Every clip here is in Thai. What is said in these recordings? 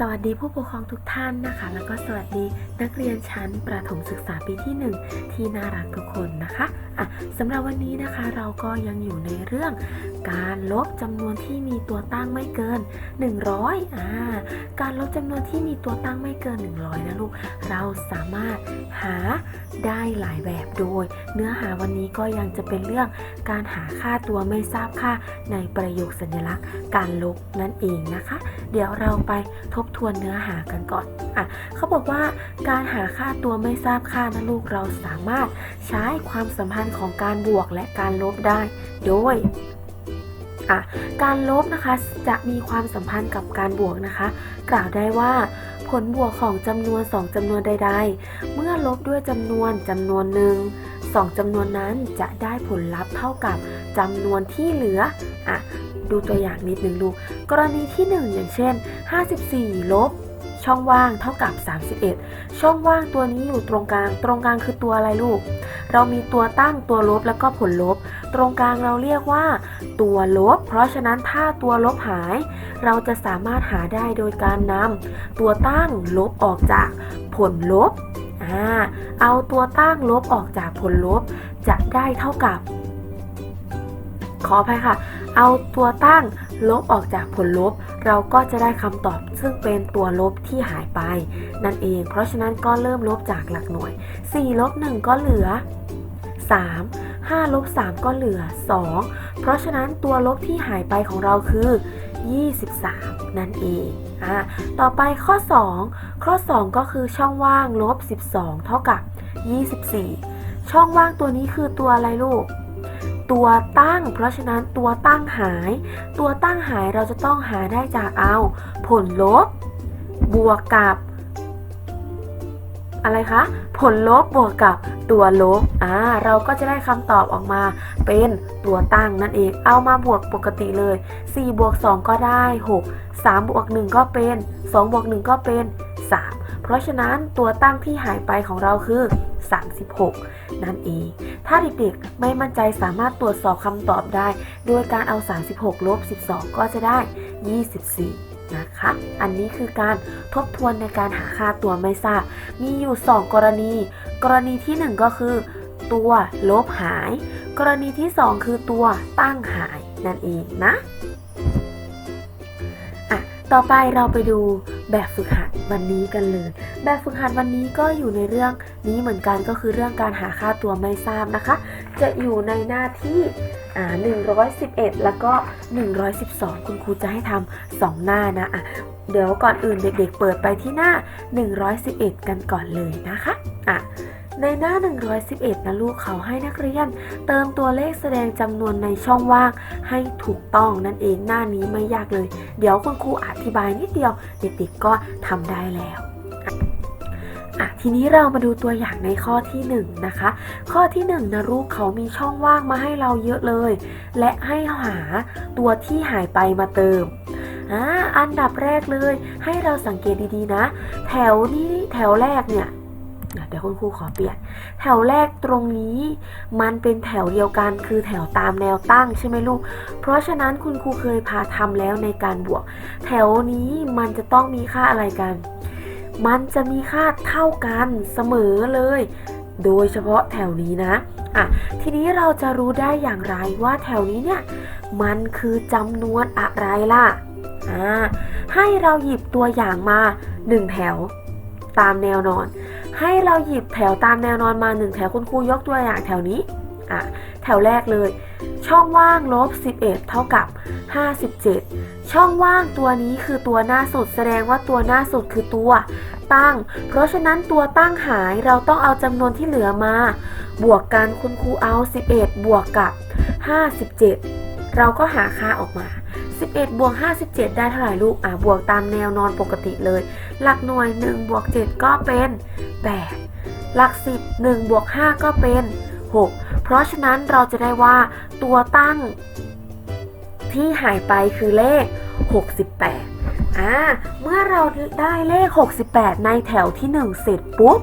สวัสดีผู้ปกครองทุกท่านนะคะ แล้วก็สวัสดีนักเรียนชั้นประถมศึกษาปีที่ 1 ที่น่ารักทุกคนนะคะอะสำหรับวันนี้นะคะเราก็ยังอยู่ในเรื่อง การลบจำนวนที่มีตัวตั้งไม่เกิน 100อ่าการลบจำนวนที่มีตัวตั้งไม่เกิน 100 นะลูก เราสามารถหาได้หลายแบบโดย เนื้อหาวันนี้ก็ยังจะเป็นเรื่องการหาค่าตัวไม่ทราบค่าในประโยคสัญลักษณ์ การลบนั่นเองนะคะ เดี๋ยวเราไปทบทวนเนื้อหากันก่อนอะเขาบอกว่าการหาค่าตัวไม่ทราบค่านะลูกเราสามารถใช้ความสัมพันธ์ของการบวกและการลบได้ โดยอะการลบนะคะจะมีความสัมพันธ์กับการบวกนะคะ กล่าวได้ว่าผลบวกของจำนวน 2จำนวนใด ๆ เมื่อลบด้วยจำนวนจำนวนหนึ่งสองจำนวนนั้นจะได้ผลลัพธ์เท่ากับจำนวนที่เหลืออะ ดูตัวอย่างนิดหนึ่งลูกกรณีที่ 1 อย่างเช่น 54 ลบ ช่องว่างเท่ากับ 31 ช่องว่างตัวนี้อยู่ตรงกลาง ตรงกลางคือตัวอะไรลูก เรามีตัวตั้งตัวลบแล้วก็ผลลบ ตรงกลางเราเรียกว่า ตัวลบ เพราะฉะนั้นถ้าตัวลบหาย เราจะสามารถหาได้โดยการนำตัวตั้งลบออกจากผลลบอเอาตัวตั้งลบออกจากผลลบจะได้เท่ากับ ขออภัยค่ะ เอาตัวตั้งลบออกจากผลลบ เราก็จะได้คำตอบซึ่งเป็นตัวลบที่หายไป นั่นเอง เพราะฉะนั้นก็เริ่มลบจากหลักหน่วย 4 ลบ 1 ก็เหลือ 3 5ลบ3ก็เหลือ 2 เพราะฉะนั้นตัวลบที่หายไปของเราคือ 23 นั่นเองอ่าต่อไปข้อ 2 ข้อ 2 ก็คือช่องว่างลบ 12 เท่ากับ 24 ช่องว่างตัวนี้คือตัวอะไรลูก ตัวตั้ง เพราะฉะนั้นตัวตั้งหาย ตัวตั้งหายเราจะต้องหาได้จากเอา ผลลบบวกกับอะไรคะ ผลลบบวกกับตัวลบ อ่า เราก็จะได้คำตอบออกมาเป็นตัวตั้งนั่นเอง เอามาบวกปกติเลย 4 บวก 2 ก็ได้ 6 3 บวก 1 ก็เป็น 2 บวก 1 ก็เป็น 3 เพราะฉะนั้นตัวตั้งที่หายไปของเราคือ 36 นั่นเอง ถ้าเด็กๆไม่มั่นใจสามารถตรวจสอบคำตอบได้ โดยการเอา 36ลบ12 ก็จะได้ 24นะคะ อันนี้คือการทบทวนในการหาค่าตัวไม่ทราบ มีอยู่ 2 กรณี กรณีที่ 1 ก็คือ ตัวลบหาย กรณีที่ 2 คือตัวตั้งหายนั่นเองนะ อะ ต่อไปเราไปดูแบบฝึกหัด วันนี้กันเลย แบบฝึกหัดวันนี้ก็อยู่ในเรื่องนี้เหมือนกันก็คือเรื่องการหาค่าตัวไม่ทราบนะคะ จะอยู่ในหน้าที่111 แล้วก็ 112 คุณครูจะให้ทำสองหน้านะอะเดี๋ยวก่อนอื่นเด็กๆ เปิดไปที่หน้า 111 กันก่อนเลยนะคะอะ ในหน้า 111 นะลูกเขาให้นักเรียน เติมตัวเลขแสดงจำนวนในช่องว่างให้ถูกต้องนั่นเองหน้านี้ไม่ยากเลย เดี๋ยวคุณครูอธิบายนิดเดียว เด็กๆก็ทำได้แล้วอะทีนี้เรามาดูตัวอย่างในข้อที่1นะคะ ข้อที่1นะลูกเขามีช่องว่างมาให้เราเยอะเลย และให้หาตัวที่หายไปมาเติมอ่าอันดับแรกเลย ให้เราสังเกตดีๆนะ แถวนี้แถวแรกเนี่ย เดี๋ยวคุณครูขอเปลี่ยน แถวแรกตรงนี้ มันเป็นแถวเดียวกันคือแถวตามแนวตั้งใช่ไหมลูก เพราะฉะนั้นคุณครูเคยพาทำแล้วในการบวก แถวนี้มันจะต้องมีค่าอะไรกัน มันจะมีค่าเท่ากันเสมอเลย โดยเฉพาะแถวนี้นะอะทีนี้เราจะรู้ได้อย่างไรว่าแถวนี้เนี่ยมันคือจำนวนอะไรล่ะอ่าให้เราหยิบตัวอย่างมา 1 แถว ตามแนวนอน ให้เราหยิบแถวตามแนวนอนมา 1 แถวคุณครูยกตัวอย่างแถวนี้อะแถวแรกเลย ช่องว่างลบ 11 เท่ากับ 57 ช่องว่างตัวนี้คือตัวหน้าสุด แสดงว่าตัวหน้าสุดคือตัวตั้ง เพราะฉะนั้นตัวตั้งหายเราต้องเอาจำนวนที่เหลือมา บวกกันคุณครูเอา 11 บวกกับ 57 เราก็หาค่าออกมา 11 บวก 57 ได้เท่าไหร่ลูก อะ บวกตามแนวนอนปกติเลย หลักหน่วย 1 บวก 7 ก็เป็น 8 หลัก 10 1บวก5ก็เป็น 6 เพราะฉะนั้นเราจะได้ว่าตัวตั้งที่หายไปคือเลข 68 อ่า เมื่อเราได้เลข 68 ในแถวที่ 1 เสร็จปุ๊บ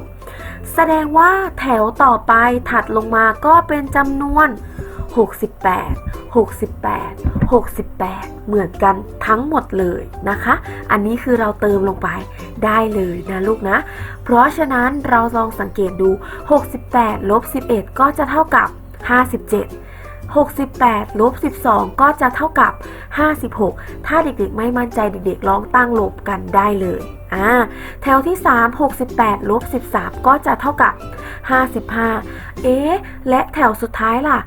แสดงว่าแถวต่อไปถัดลงมาก็เป็นจำนวน 68 68 68 เหมือนกันทั้งหมดเลยนะคะ อันนี้คือเราเติมลงไปได้เลยนะลูกนะ เพราะฉะนั้นเราลองสังเกตดู 68ลบ11 ก็จะเท่ากับ 57 68 ลบ 12 ก็จะเท่ากับ 56 ถ้าเด็กๆ ไม่มั่นใจเด็กๆ ลองตั้งลบกันได้เลย อ่า แถวที่ 3 68 ลบ 13 ก็จะเท่ากับ 55 เอ๊ะ และแถวสุดท้ายล่ะ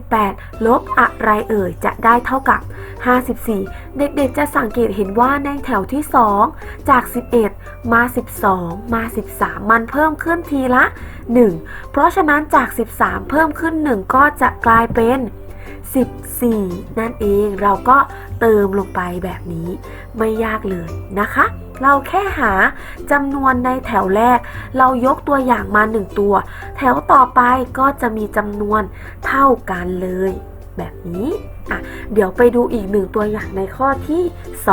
68 ลบอะไรเอ่ย จะได้เท่ากับ 54 เด็กๆ จะสังเกตเห็นว่าในแถวที่ 2 จาก 11 มา 12 มา 13 มันเพิ่มขึ้นทีละ 1 เพราะฉะนั้นจาก 13 เพิ่มขึ้น 1 ก็จะกลายเป็น 14 นั่นเองเราก็เติมลงไปแบบนี้ไม่ยากเลยนะคะ เราแค่หาจำนวนในแถวแรก เรายกตัวอย่างมา 1 ตัว แถวต่อไปก็จะมีจำนวนเท่ากันเลย แบบนี้อะเดี๋ยวไปดูอีกหนึ่งตัวอย่างในข้อที่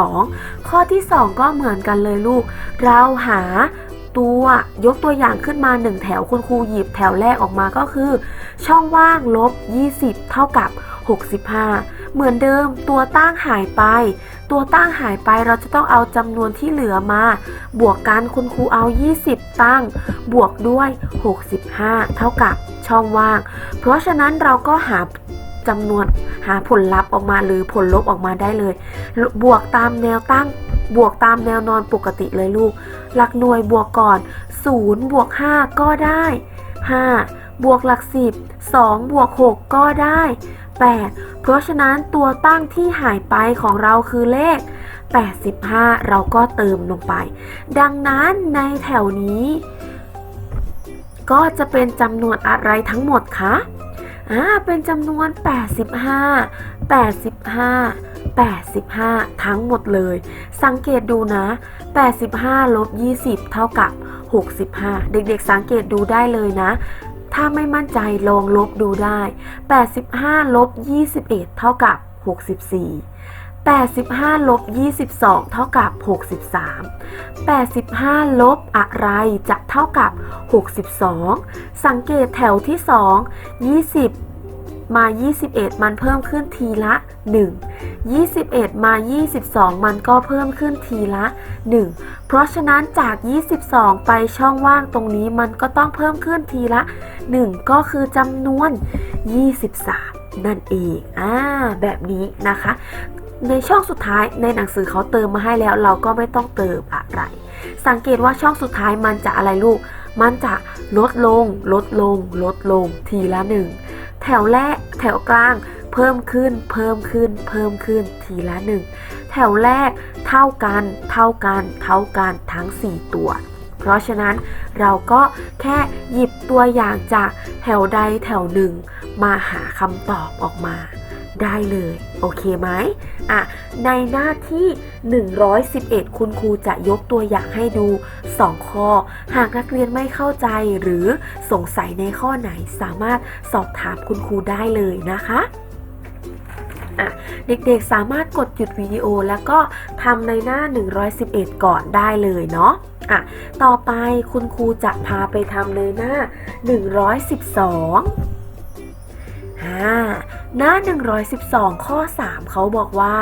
2 ข้อที่ 2 ก็เหมือนกันเลยลูก เราหาตัวยกตัวอย่างขึ้นมา 1 แถวคุณครูหยิบแถวแรกออกมาก็คือ ช่องว่างลบ 20 เท่ากับ 65 เหมือนเดิมตัวตั้งหายไป ตัวตั้งหายไปเราจะต้องเอาจำนวนที่เหลือมา บวกกันคุณครูเอา 20 ตั้ง บวกด้วย 65 เท่ากับช่องว่าง เพราะฉะนั้นเราก็หา จำนวนหาผลลัพธ์ออกมาหรือผลลบออกมาได้เลย บวกตามแนวตั้งบวกตามแนวนอนปกติเลยลูก หลักหน่วยบวกก่อน 0 บวก 5 ก็ได้ 5 บวกหลัก 10 2 บวก 6 ก็ได้ 8 เพราะฉะนั้นตัวตั้งที่หายไปของเราคือเลข 85 เราก็เติมลงไป ดังนั้นในแถวนี้ ก็จะเป็นจำนวนอะไรทั้งหมดคะ อ่าเป็นจำนวน 85 85 85 ทั้งหมดเลย สังเกตดูนะ 85 ลบ 20 เท่ากับ 65 เด็กๆสังเกตดูได้เลยนะ ถ้าไม่มั่นใจลองลบดูได้ 85 ลบ 21 เท่ากับ 64 85 ลบ 22 เท่ากับ 63 85 ลบอะไรจะเท่ากับ 62 สังเกตแถวที่ 2 20มา 21 มันเพิ่มขึ้นทีละ 1 21 มา 22 มันก็เพิ่มขึ้นทีละ 1 เพราะฉะนั้นจาก 22 ไปช่องว่างตรงนี้มันก็ต้องเพิ่มขึ้นทีละ 1 ก็คือจำนวน 23 นั่นเอง อ่า แบบนี้นะคะ ในช่องสุดท้ายในหนังสือเขาเติมมาให้แล้ว เราก็ไม่ต้องเติมอะไร สังเกตว่าช่องสุดท้ายมันจะอะไรลูก มันจะลดลง ลดลง ลดลง ทีละหนึ่งแถวแรกแถวกลางเพิ่มขึ้น เพิ่มขึ้น เพิ่มขึ้น ทีละหนึ่งแถวแรกเท่ากัน เท่ากัน เท่ากันทั้ง 4 ตัว เพราะฉะนั้นเราก็แค่หยิบตัวอย่างจากแถวใดแถวหนึ่ง มาหาคำตอบออกมา ได้เลย โอเคไหมอะในหน้าที่ 111 คุณครูจะยกตัวอย่างให้ดู 2 ข้อ หากนักเรียนไม่เข้าใจหรือสงสัยในข้อไหนสามารถสอบถามคุณครูได้เลยนะคะอะเด็กๆ สามารถกดหยุดวิดีโอแล้วก็ทำในหน้า 111 ก่อนได้เลยเนาะอะต่อไปคุณครูจะพาไปทำในหน้า 112อ่า หน้า 112 ข้อ 3 เขาบอกว่า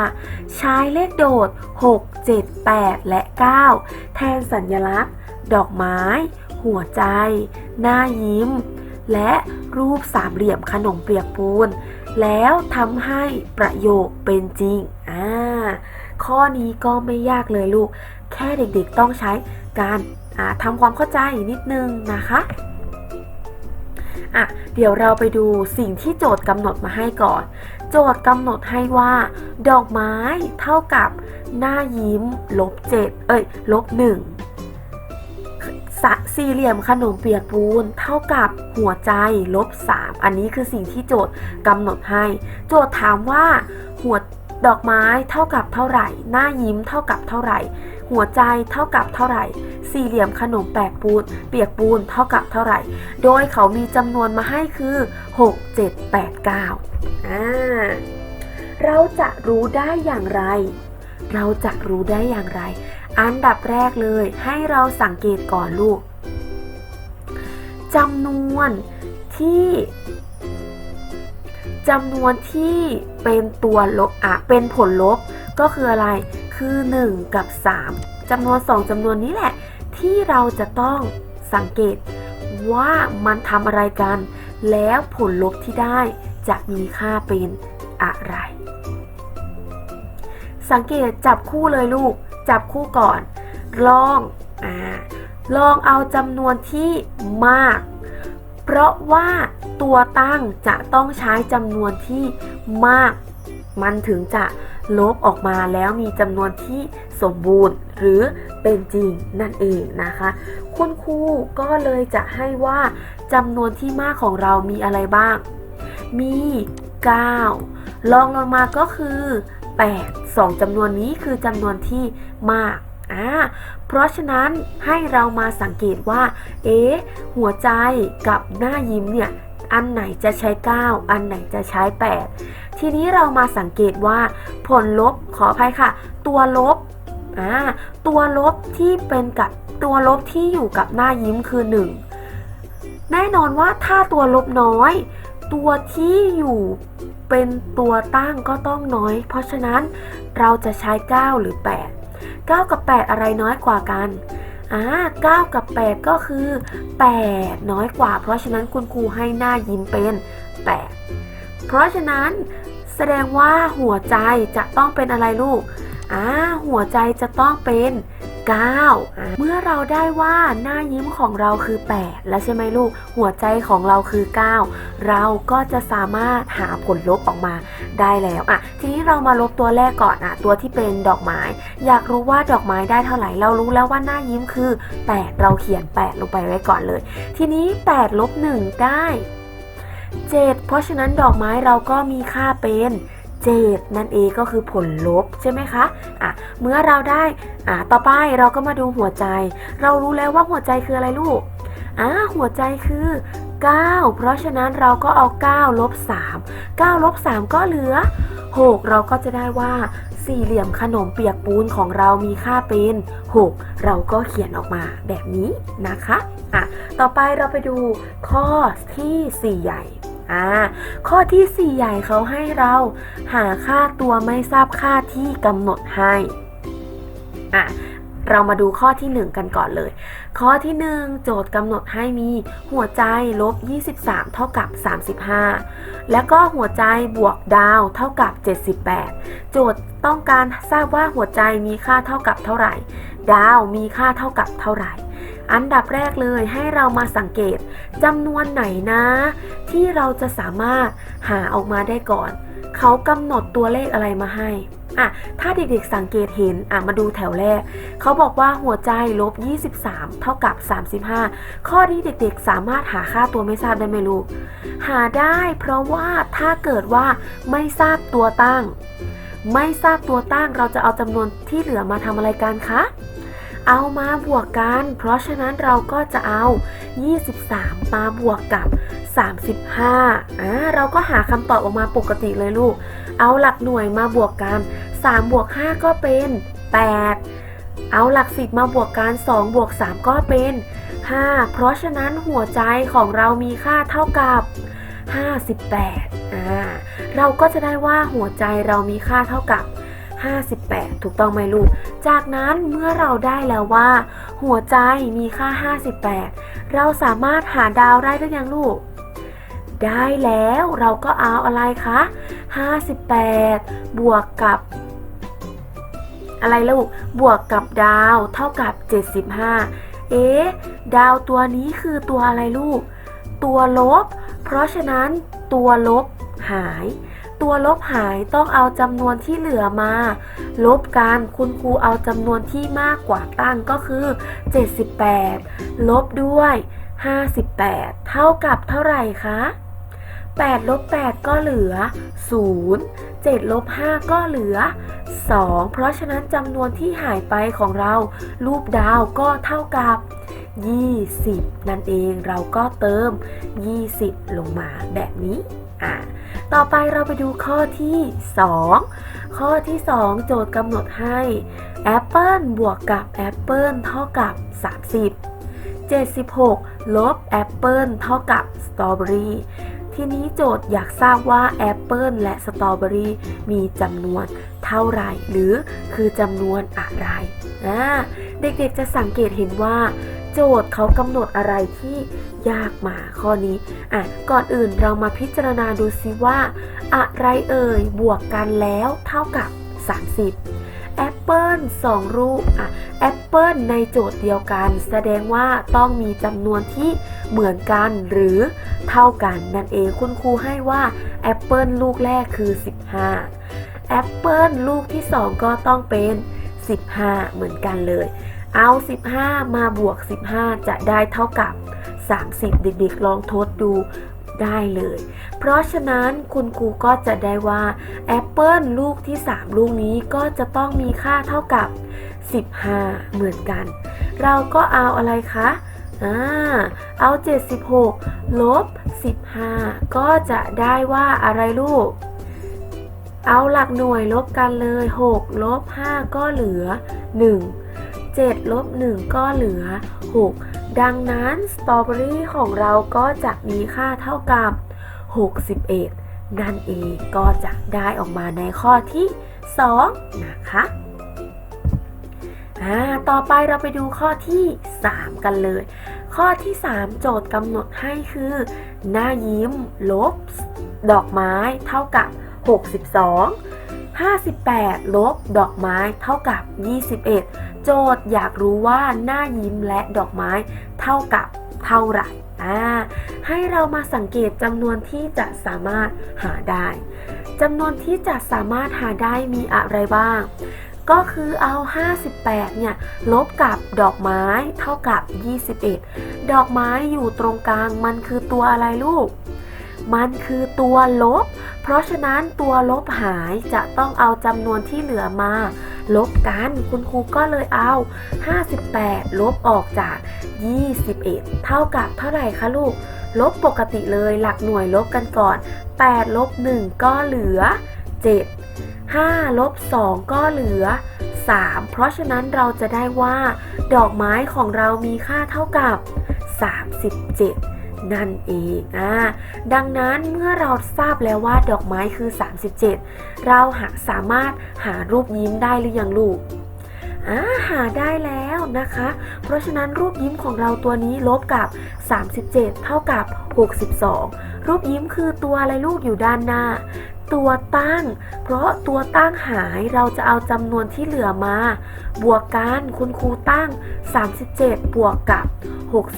ใช้เลขโดด 6 7 8 และ 9 แทนสัญลักษณ์ ดอกไม้ หัวใจ หน้ายิ้ม และรูปสามเหลี่ยมขนมเปียกปูน แล้วทำให้ประโยคเป็นจริง อ่า ข้อนี้ก็ไม่ยากเลยลูก แค่เด็กๆต้องใช้การทำความเข้าใจนิดนึงนะคะ อะเดี๋ยวเราไปดูสิ่งที่โจทย์กำหนดมาให้ก่อน โจทย์กำหนดให้ว่า ดอกไม้เท่ากับหน้ายิ้มลบเจ็ดเอ้ยลบหนึ่งส,สี่เหลี่ยมขนมเปียกปูนเท่ากับหัวใจลบสามอันนี้คือสิ่งที่โจทย์กำหนดให้ โจทย์ถามว่าหัวดอกไม้เท่ากับเท่าไหร่ หน้ายิ้มเท่ากับเท่าไหร่ หัวใจเท่ากับเท่าไหร่ สี่เหลี่ยมขนมแปกปูน เปียกปูนเท่ากับเท่าไหร่ โดยเขามีจำนวนมาให้คือ 6 7 8 9อ่าเราจะรู้ได้อย่างไร เราจะรู้ได้อย่างไร อันดับแรกเลยให้เราสังเกตก่อนลูกจำนวนที่จำนวนที่เป็นตัวลบอะเป็นผลลบก็คืออะไร คือ 1 กับ 3จำนวน 2จำนวนนี้แหละ ที่เราจะต้องสังเกตว่ามันทำอะไรกัน แล้วผลลบที่ได้จะมีค่าเป็นอะไร สังเกตจับคู่เลยลูก จับคู่ก่อน ลองอ่าลองเอาจำนวนที่มาก เพราะว่าตัวตั้งจะต้องใช้จำนวนที่มาก มันถึงจะ ลบออกมาแล้วมีจำนวนที่สมบูรณ์หรือเป็นจริงนั่นเองนะคะ คุณครูก็เลยจะให้ว่าจำนวนที่มากของเรามีอะไรบ้าง มี 9 ลองลงมาก็คือ 8 2จำนวนนี้คือจำนวนที่มากอ่าเพราะฉะนั้นให้เรามาสังเกตว่า เอ๊หัวใจกับหน้ายิ้มเนี่ย อันไหนจะใช้ 9 อันไหนจะใช้ 8 ทีนี้เรามาสังเกตว่า ผลลบขออภัยค่ะ ตัวลบตัวลบที่เป็นกับตัวลบที่อยู่กับหน้ายิ้มคือ 1 แน่นอนว่าถ้าตัวลบน้อย ตัวที่อยู่เป็นตัวตั้งก็ต้องน้อย เพราะฉะนั้นเราจะใช้ 9 หรือ 8 9 กับ 8 อะไรน้อยกว่ากัน อ่า9กับ 8 ก็คือ 8 น้อยกว่า เพราะฉะนั้นคุณครูให้หน้ายิ้มเป็น 8 เพราะฉะนั้นแสดงว่าหัวใจจะต้องเป็นอะไรลูกอ่าหัวใจจะต้องเป็น 9 เมื่อเราได้ว่าหน้ายิ้มของเราคือ 8 แล้วใช่ไหมลูก หัวใจของเราคือ 9 เราก็จะสามารถหาผลลบออกมาได้แล้วอะทีนี้เรามาลบตัวแรกก่อนอะตัวที่เป็นดอกไม้ อยากรู้ว่าดอกไม้ได้เท่าไหร่ เรารู้แล้วว่าหน้ายิ้มคือ 8 เราเขียน 8 ลงไปไว้ก่อนเลย ทีนี้8ลบ1ได้ 7 เพราะฉะนั้นดอกไม้เราก็มีค่าเป็น7 เจ็ดนั่นเองก็คือผลลบใช่ไหมคะอะเมื่อเราได้อะต่อไปเราก็มาดูหัวใจ เรารู้แล้วว่าหัวใจคืออะไรลูกอะหัวใจคือ 9 เพราะฉะนั้นเราก็เอา9ลบ3 9ลบ3ก็เหลือ 6 เราก็จะได้ว่าสี่เหลี่ยมขนมเปียกปูนของเรามีค่าเป็น 6 เราก็เขียนออกมาแบบนี้นะคะอะต่อไปเราไปดูข้อที่ 4 ใหญ่ อ่าข้อที่ 4 ใหญ่เขาให้เราหาค่าตัวไม่ทราบค่าที่กำหนดให้อะเรามาดูข้อที่ 1 กันก่อนเลย ข้อที่ 1 โจทย์กำหนดให้มีหัวใจลบ 23 เท่ากับ 35 แล้วก็หัวใจบวกดาวเท่ากับ 78 โจทย์ต้องการทราบว่าหัวใจมีค่าเท่ากับเท่าไหร่ ดาวมีค่าเท่ากับเท่าไหร่ อันดับแรกเลยให้เรามาสังเกตจำนวนไหนนะ ที่เราจะสามารถหาออกมาได้ก่อน เขากำหนดตัวเลขอะไรมาให้อะถ้าเด็กๆสังเกตเห็นอะมาดูแถวแรก เขาบอกว่าหัวใจลบ 23 เท่ากับ 35 ข้อนี้เด็กๆสามารถหาค่าตัวไม่ทราบได้ไหมลูก หาได้เพราะว่าถ้าเกิดว่าไม่ทราบตัวตั้ง ไม่ทราบตัวตั้งเราจะเอาจำนวนที่เหลือมาทำอะไรกันคะ เอามาบวกกัน เพราะฉะนั้นเราก็จะเอา 23 มาบวกกับ 35อ่าเราก็หาคำตอบออกมาปกติเลยลูก เอาหลักหน่วยมาบวกกัน 3 บวก 5 ก็เป็น 8 เอาหลัก10มาบวกกัน 2 บวก 3 ก็เป็น 5 เพราะฉะนั้นหัวใจของเรามีค่าเท่ากับ 58อ่าเราก็จะได้ว่าหัวใจเรามีค่าเท่ากับ 58 ถูกต้องไหมลูก จากนั้นเมื่อเราได้แล้วว่า หัวใจมีค่า 58 เราสามารถหาดาวได้หรือยังลูก ได้แล้วเราก็เอาอะไรคะ 58 บวกกับอะไรลูก บวกกับดาวเท่ากับ 75 เอ๊ะดาวตัวนี้คือตัวอะไรลูก ตัวลบ เพราะฉะนั้นตัวลบหาย ตัวลบหายต้องเอาจำนวนที่เหลือมา ลบกันคุณครูเอาจำนวนที่มากกว่าตั้งก็คือ 78 ลบด้วย 58 เท่ากับเท่าไหร่คะ8ลบ8ก็เหลือ 0 7ลบ5ก็เหลือ 2 เพราะฉะนั้นจำนวนที่หายไปของเรา รูปดาวก็เท่ากับ 20 นั่นเองเราก็เติม 20 ลงมาแบบนี้อะต่อไปเราไปดูข้อที่ 2 ข้อที่ 2 โจทย์กำหนดให้แอปเปิลบวกกับแอปเปิลเท่ากับ 30 76 ลบแอปเปิลเท่ากับสตรอเบอรี่ทีนี้โจทย์อยากทราบว่าแอปเปิลและสตรอเบอรี่มีจำนวนเท่าไหร่หรือคือจำนวนอะไรอ่าเด็กๆจะสังเกตเห็นว่า โจทย์เขากำหนดอะไรที่ยากมาข้อนี้อะก่อนอื่นเรามาพิจารณาดูซิว่า อะไรเอ่ยบวกกันแล้วเท่ากับ 30แอปเปิล2ลูกอะแอปเปิลในโจทย์เดียวกัน แสดงว่าต้องมีจำนวนที่เหมือนกันหรือเท่ากันนั่นเองคุณครูให้ว่าแอปเปิลลูกแรกคือ 15แอปเปิลลูกที่ 2 ก็ต้องเป็น 15 เหมือนกันเลย เอา 15 มาบวก 15 จะได้เท่ากับ 30 เด็กๆ ลองทดดูได้เลย เพราะฉะนั้นคุณครูก็จะได้ว่าแอปเปิลลูกที่ 3 ลูกนี้ก็จะต้องมีค่าเท่ากับ 15 เหมือนกัน เราก็เอาอะไรคะอ่าเอา 76 ลบ 15 ก็จะได้ว่าอะไรลูก เอาหลักหน่วยลบกันเลย 6 ลบ 5 ก็เหลือ 1 7ลบ1ก็เหลือ 6 ดังนั้นสตรอเบอรี่ของเราก็จะมีค่าเท่ากับ 61 นั่นเองก็จะได้ออกมาในข้อที่ 2 นะคะอาต่อไปเราไปดูข้อที่ 3 กันเลย ข้อที่ 3 โจทย์กำหนดให้คือ หน้ายิ้ม ลบ ดอกไม้เท่ากับ 62 58 ลบ ดอกไม้เท่ากับ 21 โจทย์อยากรู้ว่าหน้ายิ้มและดอกไม้เท่ากับเท่าไหร่อ่าให้เรามาสังเกตจำนวนที่จะสามารถหาได้จำนวนที่จะสามารถหาได้มีอะไรบ้าง ก็คือเอา 58 เนี่ย ลบกับดอกไม้เท่ากับ 21 ดอกไม้อยู่ตรงกลางมันคือตัวอะไรลูก มันคือตัวลบ เพราะฉะนั้นตัวลบหายจะต้องเอาจำนวนที่เหลือมา ลบกัน คุณครูก็เลยเอา 58 ลบออกจาก 21 เท่ากับเท่าไหร่คะลูก ลบปกติเลยหลักหน่วยลบกันก่อน 8 ลบ 1 ก็เหลือ 7 5 ลบ 2 ก็เหลือ 3 เพราะฉะนั้นเราจะได้ว่า ดอกไม้ของเรามีค่าเท่ากับ 37 นั่นเองอ่าดังนั้นเมื่อเราทราบแล้วว่าดอกไม้คือ 37 เราหาสามารถหารูปยิ้มได้หรือยังลูกอ่าหาได้แล้วนะคะ เพราะฉะนั้นรูปยิ้มของเราตัวนี้ลบกับ 37 เท่ากับ 62 รูปยิ้มคือตัวอะไรลูกอยู่ด้านหน้า ตัวตั้ง เพราะตัวตั้งหายเราจะเอาจำนวนที่เหลือมา บวกกันคุณครูตั้ง 37 บวกกับ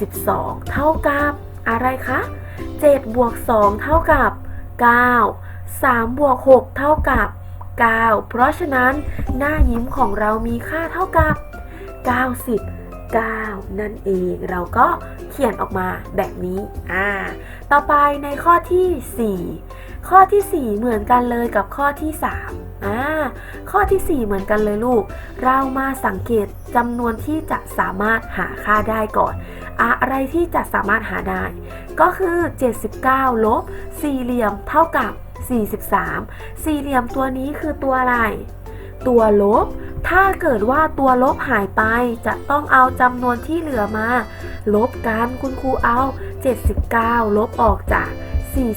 62 เท่ากับ อะไรคะ7บวก2เท่ากับ 9 3บวก6เท่ากับ 9 เพราะฉะนั้นหน้ายิ้มของเรามีค่าเท่ากับ 99 นั่นเองเราก็เขียนออกมาแบบนี้อ่าต่อไปในข้อที่ 4 ข้อที่ 4 เหมือนกันเลยกับข้อที่3อ่าข้อที่ 4 เหมือนกันเลยลูก เรามาสังเกตจำนวนที่จะสามารถหาค่าได้ก่อน อะไรที่จะสามารถหาได้ ก็คือ 79 ลบ สี่เหลี่ยมเท่ากับ 43 สี่เหลี่ยมตัวนี้คือตัวอะไร ตัวลบ ถ้าเกิดว่าตัวลบหายไปจะต้องเอาจำนวนที่เหลือมา ลบกันคุณครูเอา 79 ลบออกจาก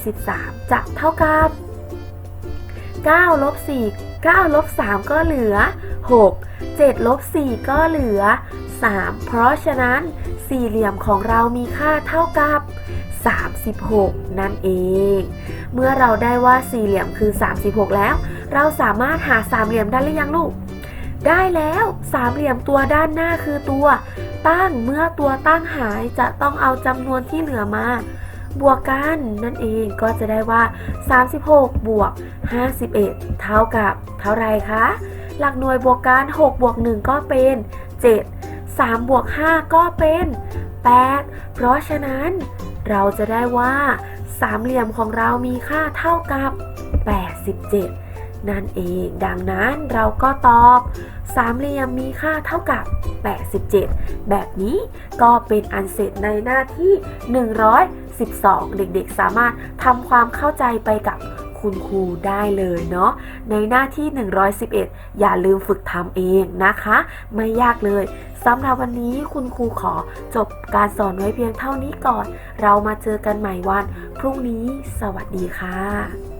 43 จะเท่ากับ9ลบ4 9ลบ3ก็เหลือ 6 7ลบ4ก็เหลือ 3 เพราะฉะนั้น สี่เหลี่ยมของเรามีค่าเท่ากับ 36 นั่นเอง เมื่อเราได้ว่าสี่เหลี่ยมคือ 36 แล้ว เราสามารถหาสามเหลี่ยมได้หรือยังลูก ได้แล้วสามเหลี่ยมตัวด้านหน้าคือตัวตั้ง เมื่อตัวตั้งหายจะต้องเอาจำนวนที่เหลือมา บวกกันนั่นเองก็จะได้ว่า 36 บวก 51 เท่ากับเท่าไรคะ หลักหน่วยบวกกัน 6 บวก 1 ก็เป็น 7 3บวก5ก็เป็น 8 เพราะฉะนั้น เราจะได้ว่าสามเหลี่ยมของเรามีค่าเท่ากับ 87 นั่นเอง ดังนั้นเราก็ตอบสามเหลี่ยมมีค่าเท่ากับ 87 แบบนี้ก็เป็นอันเสร็จในหน้าที่ 112 เด็กๆสามารถทำความเข้าใจไปกับ คุณครูได้เลยเนาะในหน้าที่ 111 อย่าลืมฝึกทำเองนะคะ ไม่ยากเลยสำหรับวันนี้คุณครูขอจบการสอนไว้เพียงเท่านี้ก่อน เรามาเจอกันใหม่วัน พรุ่งนี้สวัสดีค่ะ